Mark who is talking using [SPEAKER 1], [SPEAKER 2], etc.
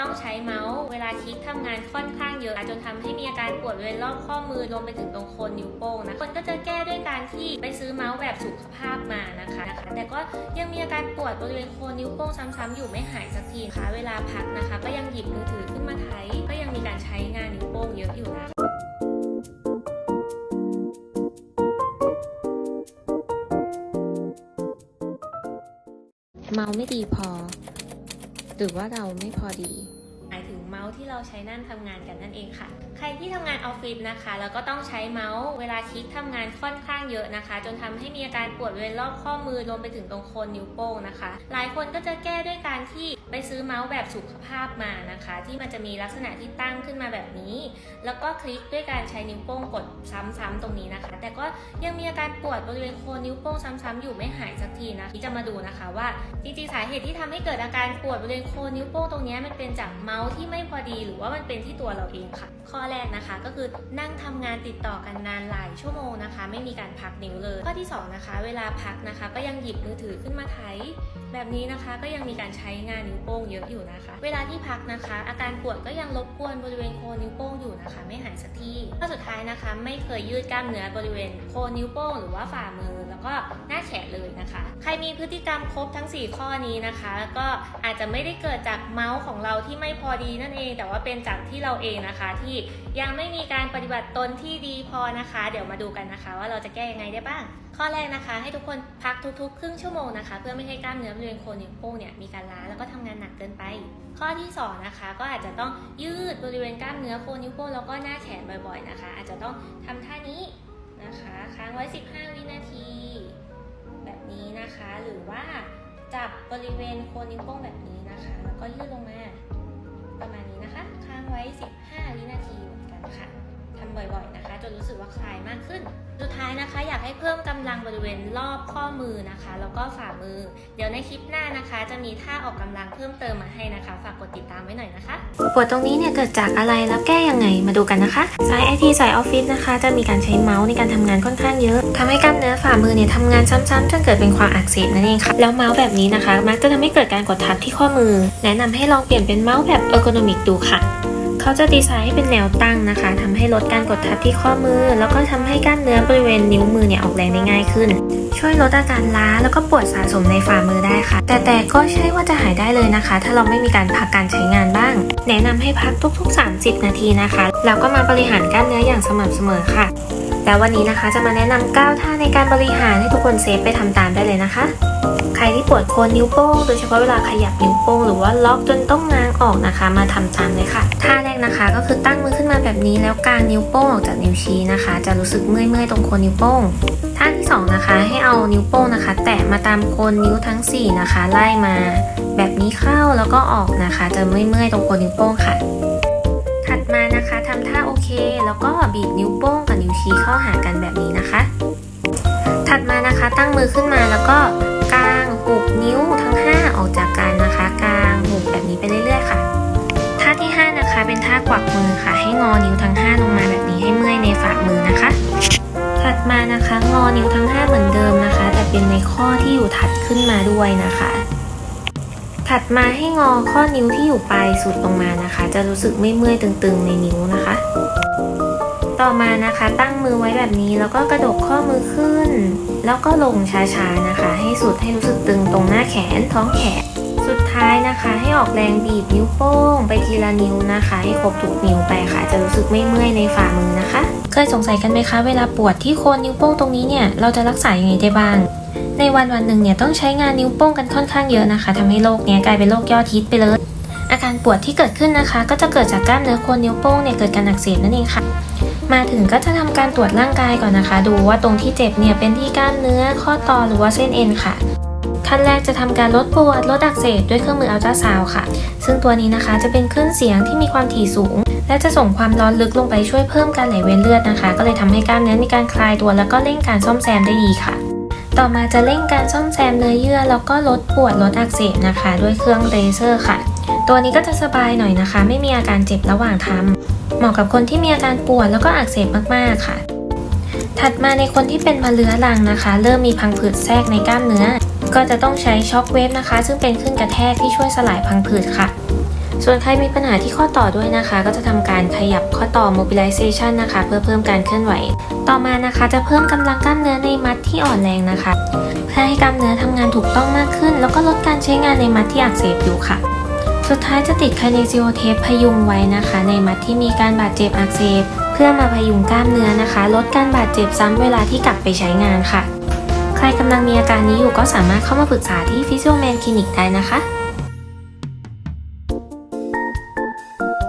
[SPEAKER 1] ต้องใช้เมาส์ เวลาคลิกทำงานค่อนข้างเยอะจนทำให้มีอาการปวดบริเวณรอบข้อมือรวมไปถึงตรงโคนนิ้วโป้งนะคนก็จะแก้ด้วยการที่ไปซื้อเมาส์แบบสุขภาพมานะคะนะคะ แต่ก็ยังมีอาการปวดบริเวณโคนนิ้วโป้งซ้ำๆอยู่ไม่หายสักทีนะคะเวลาพักนะคะ ก็ยังหยิบมือถือขึ้นมาไถก็ยังมีการใช้งานนิ้วโป้งเยอะอยู่นะเมาไม่ดีพอ หรือว่าเราไม่พอดี ที่เราใช้นั่นทำงานกันนั่นเองค่ะ ใครที่ทำงานออฟฟิศนะคะ แล้วก็ต้องใช้เมาส์เวลาคลิกทำงานค่อนข้างเยอะนะคะ จนทำให้มีอาการปวดบริเวณรอบข้อมือรวมไปถึงตรงโคนนิ้วโป้งนะคะ หลายคนก็จะแก้ด้วยการที่ไปซื้อเมาส์แบบสุขภาพมานะคะ ที่มันจะมีลักษณะที่ตั้งขึ้นมาแบบนี้ แล้วก็คลิกด้วยการใช้นิ้วโป้งกดซ้ำๆตรงนี้นะคะ แต่ก็ยังมีอาการปวดบริเวณโคนนิ้วโป้งซ้ำๆอยู่ไม่หายสักทีนะที่จะมาดูนะคะว่าจริงๆสาเหตุที่ทำให้เกิดอาการปวดบริเวณโคนนิ้วโป้งตรงนี้มันเป็นจากเมาส์ที่ไม่พอดีหรือว่ามันเป็นที่ตัวเราเองค่ะ ข้อแรกนะคะก็คือนั่งทำงานติดต่อกันนานหลายชั่วโมงนะคะ ไม่มีการพักนิ้วเลย ข้อที่สองนะคะ เวลาพักนะคะ ก็ยังหยิบมือถือขึ้นมาไถแบบนี้นะคะก็ยังมีการใช้งานนิ้วโป้งเยอะอยู่นะคะ เวลาที่พักนะคะ อาการปวดก็ยังรบกวนบริเวณโคนนิ้วโป้งอยู่นะคะ ไม่หายสักทีข้อสุดท้ายนะคะ ไม่เคยยืดกล้ามเนื้อบริเวณโคนนิ้วโป้งหรือว่าฝ่ามือแล้วก็หน้าแขนเลยนะคะ ใครมีพฤติกรรมครบทั้ง 4 ข้อนี้นะคะ ก็อาจจะไม่ได้เกิดจากเมาส์ของเราที่ไม่พอดีนั่นเองแต่ว่าเป็นจากที่เราเองนะคะ ที่ยังไม่มีการปฏิบัติตนที่ดีพอนะคะ เดี๋ยวมาดูกันนะคะ ว่าเราจะแก้ยังไงได้บ้าง ข้อแรกนะคะ ให้ทุกคนพักทุกๆ ครึ่งชั่วโมงนะคะ เพื่อไม่ให้กล้ามเนื้อบริเวณโคนนิ้วโป้งเนี่ยมีการล้าแล้วก็ทำงานหนักเกินไป ข้อที่สองนะคะก็อาจจะต้องยืดบริเวณกล้ามเนื้อโคนนิ้วโป้งแล้วก็หน้าแขนบ่อยๆนะคะ อาจจะต้องทำท่านี้นะคะ ค้างไว้ 15 วินาที แบบนี้นะคะหรือว่าจับบริเวณโคนนิ้วโป้งแบบนี้นะคะ แล้วก็ยืดลงมา ประมาณนี้นะคะ ค้างไว้ 15 วินาทีเหมือนกันค่ะ ทำบ่อยๆนะคะ จนรู้สึกว่าคลายมากขึ้น สุดท้ายนะคะ อยากให้เพิ่มกำลังบริเวณรอบข้อมือนะคะ แล้วก็ฝ่ามือ เดี๋ยวในคลิปหน้านะคะ จะมีท่าออกกำลังเพิ่มเติมมาให้นะคะ ฝากกดติดตามไว้หน่อยนะคะ ปวดตรงนี้เนี่ยเกิดจากอะไรแล้วแก้ยังไงมาดูกันนะคะสายไอทีสายออฟฟิศนะคะ จะมีการใช้เมาส์ในการทำงานค่อนข้างเยอะทำให้กล้ามเนื้อฝ่ามือเนี่ยทำงานซ้ำๆจนเกิดเป็นความอักเสบนั่นเองค่ะแล้วเมาส์แบบนี้นะคะ มักจะทำให้เกิดการกดทับที่ข้อมือ แนะนำให้ลองเปลี่ยนเป็นเมาส์แบบเออร์โกนอมิกดูค่ะ เขาจะดีไซน์ให้เป็นแนวตั้งนะคะทำให้ลดการกดทับที่ข้อมือ แล้วก็ทำให้กล้ามเนื้อบริเวณนิ้วมือเนี่ยออกแรงได้ง่ายขึ้น ช่วยลดอาการล้าแล้วก็ปวดสะสมในฝ่ามือได้ค่ะ แต่แต่ก็ใช่ว่าจะหายได้เลยนะคะ ถ้าเราไม่มีการพักการใช้งานบ้าง แนะนำให้พักทุกๆ 30 นาทีนะคะ แล้วก็มาบริหารกล้ามเนื้ออย่างสม่ำเสมอค่ะ แล้ววันนี้นะคะจะมาแนะนำ9ท่าในการบริหารให้ทุกคนเซฟไปทำตามได้เลยนะคะ ใครที่ปวดโคนนิ้วโป้งโดยเฉพาะเวลาขยับนิ้วโป้งหรือว่าล็อกจนต้องง้างออกนะคะ มาทำตามเลยค่ะ ท่าแรกนะคะก็คือตั้งมือขึ้นมาแบบนี้แล้วกางนิ้วโป้งออกจากนิ้วชี้นะคะ จะรู้สึกเมื่อยๆตรงโคนนิ้วโป้งท่าที่สองนะคะให้เอานิ้วโป้งนะคะ แตะมาตามโคนนิ้วทั้งสี่นะคะ ไล่มา แบบนี้เข้าแล้วก็ออกนะคะ จะเมื่อยๆตรงโคนนิ้วโป้งค่ะ ชี้เข้าหากันแบบนี้นะคะ ถัดมานะคะตั้งมือขึ้นมาแล้วก็กางหุบนิ้วทั้ง 5 ออกจากกันนะคะกางหุบแบบนี้ไปเรื่อยๆค่ะท่าที่ 5 นะคะ เป็นท่ากวักมือค่ะ ให้งอนิ้วทั้ง 5 ลงมาแบบนี้ให้เมื่อยในฝ่ามือนะคะ ถัดมานะคะงอนิ้วทั้ง 5 เหมือนเดิมนะคะ แต่เป็นในข้อที่อยู่ถัดขึ้นมาด้วยนะคะถัดมาให้งอข้อนิ้วที่อยู่ปลายสุดลงมานะคะ จะรู้สึกไม่เมื่อยตึงๆในนิ้วนะคะ ต่อมานะคะ ตั้งมือไว้แบบนี้แล้วก็กระดกข้อมือขึ้น แล้วก็ลงช้าๆนะคะ ให้สุดให้รู้สึกตึงตรงหน้าแขนท้องแขน สุดท้ายนะคะให้ออกแรงบีบนิ้วโป้ง ไปทีละนิ้วนะคะ ให้ครบทุกนิ้วไปค่ะ จะรู้สึกไม่เมื่อยในฝ่ามือนะคะ เคยสงสัยกันไหมคะเวลาปวดที่โคนนิ้วโป้งตรงนี้เนี่ยเราจะรักษายังไงได้บ้างในวันวันหนึ่งเนี่ยต้องใช้งานนิ้วโป้งกันค่อนข้างเยอะนะคะทำให้โรคเนี้ยกลายเป็นโรคยอดฮิตไปเลย ปวดที่เกิดขึ้นนะคะ ก็จะเกิดจากกล้ามเนื้อโคนนิ้วโป้งเนี่ยเกิดการอักเสบนั่นเองค่ะ มาถึงก็จะทำการตรวจร่างกายก่อนนะคะ ดูว่าตรงที่เจ็บเนี่ยเป็นที่กล้ามเนื้อข้อต่อหรือว่าเส้นเอ็นค่ะขั้นแรกจะทำการลดปวดลดอักเสบด้วยเครื่องมืออัลตราซาวค่ะ ซึ่งตัวนี้นะคะจะเป็นคลื่นเสียงที่มีความถี่สูง และจะส่งความร้อนลึกลงไปช่วยเพิ่มการไหลเวียนเลือดนะคะ ก็เลยทำให้กล้ามเนื้อมีการคลายตัว แล้วก็เร่งการซ่อมแซมได้ดีค่ะ ต่อมาจะเร่งการซ่อมแซมเนื้อเยื่อแล้วก็ลดปวดลดอักเสบนะคะ ด้วยเครื่องเลเซอร์ค่ะ ตัวนี้ก็จะสบายหน่อยนะคะ ไม่มีอาการเจ็บระหว่างทำเหมาะกับคนที่มีอาการปวดแล้วก็อักเสบมากๆค่ะ ถัดมาในคนที่เป็นมาเรื้อรังนะคะ เริ่มมีพังผืดแทรกในกล้ามเนื้อ ก็จะต้องใช้ช็อคเวฟนะคะ ซึ่งเป็นคลื่นกระแทกที่ช่วยสลายพังผืดค่ะ ส่วนใครมีปัญหาที่ข้อต่อด้วยนะคะ ก็จะทำการขยับข้อต่อ mobilization นะคะ เพื่อเพิ่มการเคลื่อนไหว ต่อมานะคะจะเพิ่มกำลังกล้ามเนื้อในมัดที่อ่อนแรงนะคะเพื่อให้กล้ามเนื้อทำงานถูกต้องมากขึ้น แล้วก็ลดการใช้งานในมัดที่อักเสบอยู่ค่ะ สุดท้ายจะติดคาเนซิโอเทปพยุงไว้นะคะ ในมัดที่มีการบาดเจ็บอักเสบเพื่อมาพยุงกล้ามเนื้อนะคะ ลดการบาดเจ็บซ้ำเวลาที่กลับไปใช้งานค่ะ ใครกำลังมีอาการนี้อยู่ก็สามารถเข้ามาปรึกษาที่ฟิสิโอแมนคลินิกได้นะคะ